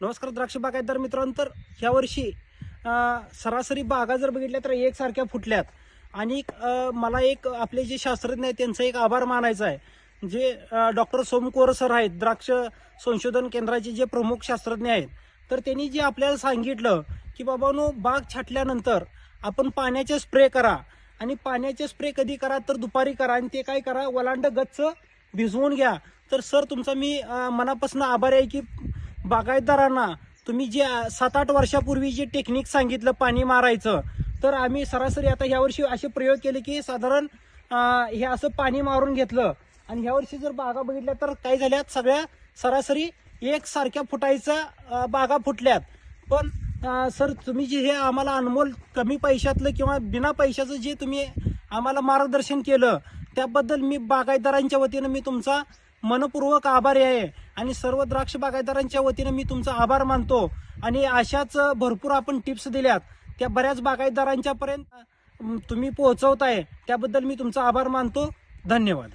नमस्कार द्राक्ष बागायतदार मित्रांनो तर ह्या वर्षी सरासरी बागा जर बघितल्या तर एकसारख्या फुटल्यात. आणि मला एक आपले जे शास्त्रज्ञ आहेत त्यांचा एक आभार मानायचा आहे. जे डॉक्टर सोमकोर सर आहेत द्राक्ष संशोधन केंद्राचे जे प्रमुख शास्त्रज्ञ आहेत तर त्यांनी जे आपल्याला सांगितलं की बाबानो बाग छाटल्यानंतर आपण पाण्याचे स्प्रे करा. आणि पाण्याचे स्प्रे कधी करा तर दुपारी करा. आणि ते काय करा वलांड गच्च भिजवून घ्या. तर सर तुमचा मी मनापासून आभार आहे की बागायतदारांना तुम्ही जे सात आठ वर्षापूर्वी जे टेक्निक सांगितलं पाणी मारायचं तर आम्ही सरासरी आता ह्यावर्षी असे प्रयोग केले की साधारण हे असं पाणी मारून घेतलं. आणि ह्यावर्षी जर बागा बघितल्या तर काय झाल्यात सगळ्या सरासरी एक सारख्या फुटायचा बागा फुटल्यात. पण सर तुम्ही जे हे आम्हाला अनमोल कमी पैशातलं किंवा बिना पैशाचं जे तुम्ही आम्हाला मार्गदर्शन केलं त्याबद्दल मी बागायतदारांच्या वतीनं मी तुमचा मनपूर्वक आभारी आहे. आणि सर्व द्राक्ष बागायतदारांच्या वतीनं मी तुमचा आभार मानतो. आणि अशाच भरपूर आपण टिप्स दिल्यात त्या बऱ्याच बागायतदारांच्या पर्यंत तुम्ही पोहोचवताय त्याबद्दल मी तुमचा आभार मानतो. धन्यवाद.